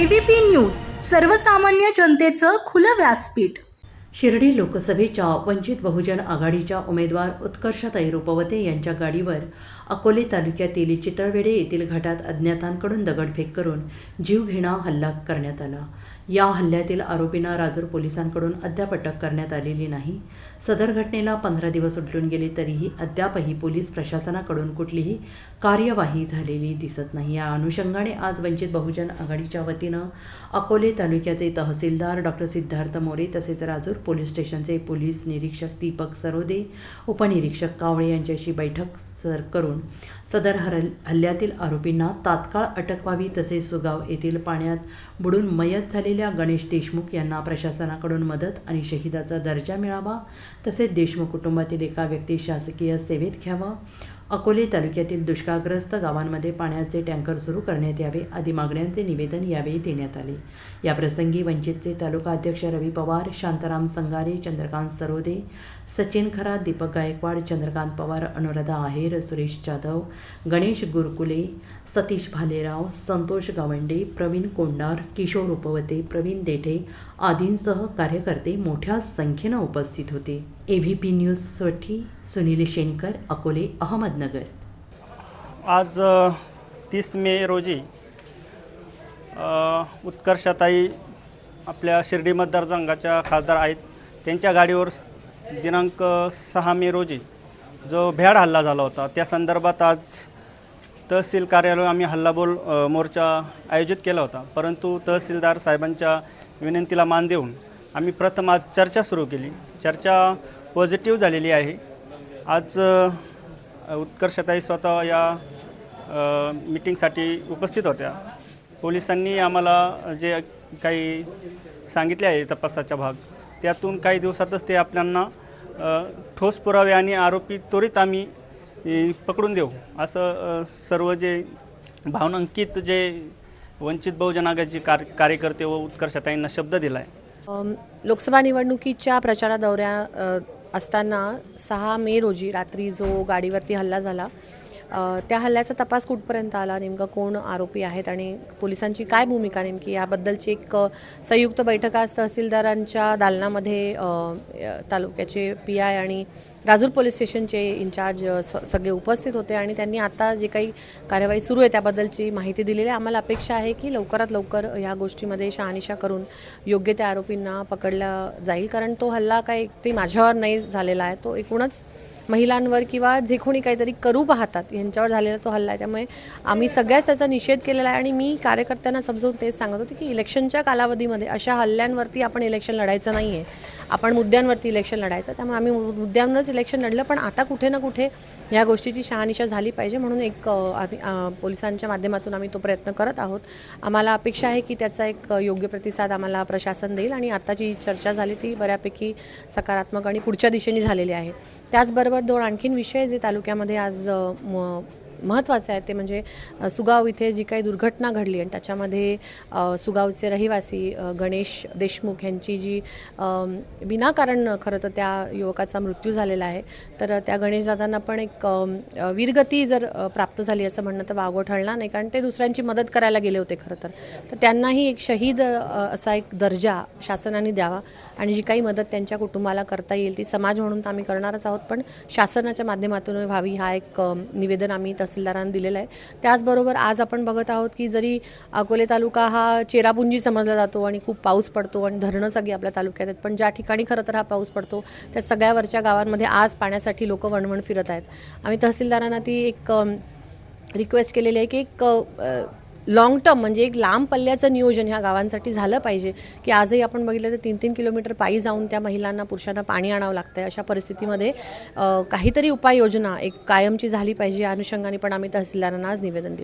ABP news सर्वसामान्य जनतेचं खुलं व्यासपीठ. शिर्डी लोकसभेच्या वंचित बहुजन आघाडीच्या उमेदवार उत्कर्षताई रुपवते यांच्या गाडीवर अकोले तालुक्यातील चितळवेडे येथील घाटात अज्ञातांकडून दगडफेक करून जीवघेणा हल्ला करण्यात आला. या हल्ल्यातील आरोपींना राजूर पोलिसांकडून अद्याप अटक करण्यात आलेली नाही. सदर घटनेला पंधरा दिवस उलटून गेले तरीही अद्यापही पोलीस प्रशासनाकडून कुठलीही कार्यवाही झालेली दिसत नाही. या अनुषंगाने आज वंचित बहुजन आघाडीच्या वतीनं अकोले तालुक्याचे तहसीलदार डॉक्टर सिद्धार्थ मोरे तसेच राजूर पोलीस स्टेशनचे पोलीस निरीक्षक दीपक सरोदे उपनिरीक्षक कावळे यांच्याशी बैठक सर करून सदर हरल हल्ल्यातील आरोपींना तात्काळ अटक व्हावी तसेच सुगाव येथील पाण्यात बुडून मयत झालेल्या गणेश देशमुख यांना प्रशासनाकडून मदत आणि शहिदाचा दर्जा मिळावा तसेच देशमुख कुटुंबातील एका व्यक्ती शासकीय सेवेत घ्यावा. अकोले तालुक्यातील दुष्काळग्रस्त गावांमध्ये पाण्याचे टँकर सुरू करण्यात यावे आदी मागण्यांचे निवेदन यावेळी देण्यात आले. याप्रसंगी वंचितचे तालुका अध्यक्ष रवी पवार शांताराम संगारे चंद्रकांत सरोदे सचिन खरा दीपक गायकवाड चंद्रकांत पवार अनुराधा आहेर सुरेश जाधव गणेश गुरकुले सतीश भालेराव संतोष गावंडे प्रवीण कोंडार किशोर उपवते प्रवीण देठे आदींसह कार्यकर्ते मोठ्या संख्येनं उपस्थित होते. ए व्ही पी न्यूजसाठी सुनील शेनकर अकोले अहमदनगर. आज तीस मे रोजी उत्कर्षताई आपल्या शिर्डी मतदारसंघाच्या खासदार आहेत. त्यांच्या गाडीवर दिनांक सहा मे रोजी जो भ्याड हल्ला झाला होता त्या संदर्भात आज तहसील कार्यालय आम्ही हल्लाबोल मोर्चा आयोजित केला होता. परंतु तहसीलदार साहेबांच्या विनंतीला मान देऊन आम्ही प्रथम आज चर्चा सुरू केली. चर्चा पॉझिटिव्ह झालेली आहे. आज उत्कर्षताई स्वतः या मिटिंगसाठी मीटिंगसाठी उपस्थित होत्या. पोलिसांनी आम्हाला जे काही सांगितले आहे तपासाचा भाग त्यातून काही दिवसातच ते आपल्यांना ठोस पुरावे आणि आरोपी त्वरित आम्ही पकडून देऊ. असं सर्व जे भावनांकित जे वंचित बहुजन आघाडीचे कार कार्यकर्ते व उत्कर्षताईंना शब्द दिला आहे लोकसभा निवडणुकीच्या प्रचारा दौऱ्या असताना सहा मे रोजी रात्री जो गाडीवरती हल्ला झाला त्या हल्ल्याचा तपास कुठपर्यंत आला? नेमकं कोण आरोपी आहेत आणि पोलिसांची काय भूमिका नेमकी? याबद्दलची एक संयुक्त बैठक आज तहसीलदारांच्या दालनामध्ये तालुक्याचे पी आय आणि राजूर पोलीस स्टेशनचे इन्चार्ज स- सगळे उपस्थित होते आणि त्यांनी आता जे काही कार्यवाही सुरू आहे त्याबद्दलची माहिती दिलेली आहे. आम्हाला अपेक्षा आहे की लवकरात लवकर या गोष्टीमध्ये शहानिशा करून योग्य त्या आरोपींना पकडला जाईल. कारण तो हल्ला काय ते माझ्यावर नाही झालेला आहे. तो एकूणच महिलांवर किंवा जे कोणी काहीतरी करू पाहतात यांच्यावर झालेला तो हल्ला आहे. त्यामुळे आम्ही सगळ्याच त्याचा निषेध केलेला आहे आणि मी कार्यकर्त्यांना समजवून तेच सांगत होते की इलेक्शनच्या कालावधीमध्ये अशा हल्ल्यांवरती आपण इलेक्शन लढायचं नाही आहे आपण मुद्द्यांवरती इलेक्शन लढायचं त्यामुळे आम्ही मु- मुद्द्यांवरच इलेक्शन लढलं पण आता कुठे ना कुठे या गोष्टीची शहानिशा झाली पाहिजे म्हणून एक आधी- पोलिसांच्या माध्यमातून आम्ही तो प्रयत्न करत आहोत. आम्हाला अपेक्षा आहे की त्याचा एक योग्य प्रतिसाद आम्हाला प्रशासन देईल आणि आता जी चर्चा झाली ती बऱ्यापैकी सकारात्मक आणि पुढच्या दिशेने झालेली आहे. त्याचबरोबर दोन आणखीन विषय जे तालुक्यामध्ये आज म- महत्त्वाचे आहेत ते म्हणजे सुगाव इथे जी काही दुर्घटना घडली आणि त्याच्यामध्ये सुगावचे रहिवासी गणेश देशमुख यांची जी विनाकारण खरं तर त्या युवकाचा मृत्यू झालेला आहे. तर त्या गणेशदादांना पण एक वीरगती जर प्राप्त झाली असं म्हणणं तर वागो ठरणार नाही कारण ते दुसऱ्यांची मदत करायला गेले होते खरं तर. तर त्यांनाही एक शहीद असा एक दर्जा शासनाने द्यावा आणि जी काही मदत त्यांच्या कुटुंबाला करता येईल ती समाज म्हणून तर आम्ही करणारच आहोत पण शासनाच्या माध्यमातून व्हावी हा एक निवेदन आम्ही तसं तहसीलदारांना दिलेलं आहे. त्याचबरोबर आज आपण बघत आहोत की जरी अकोले तालुका हा चेरापुंजी समजला जातो आणि खूप पाऊस पडतो आणि धरणं सगळी आपल्या तालुक्यात आहेत पण ज्या ठिकाणी खरं तर हा पाऊस पडतो त्या सगळ्यावरच्या गावांमध्ये आज पाण्यासाठी लोक वणवण फिरत आहेत. आम्ही तहसीलदारांना ती एक रिक्वेस्ट केलेली आहे की एक लाँग टर्म म्हणजे एक लांब पल्ल्याचं नियोजन ह्या गावांसाठी झालं पाहिजे. की आजही आपण बघितलं तर तीन तीन किलोमीटर पायी जाऊन त्या महिलांना पुरुषांना पाणी आणावं लागतं आहे अशा परिस्थितीमध्ये काहीतरी उपाययोजना एक कायमची झाली पाहिजे. या अनुषंगाने पण आम्ही तहसीलदारांना आज निवेदन दिलं.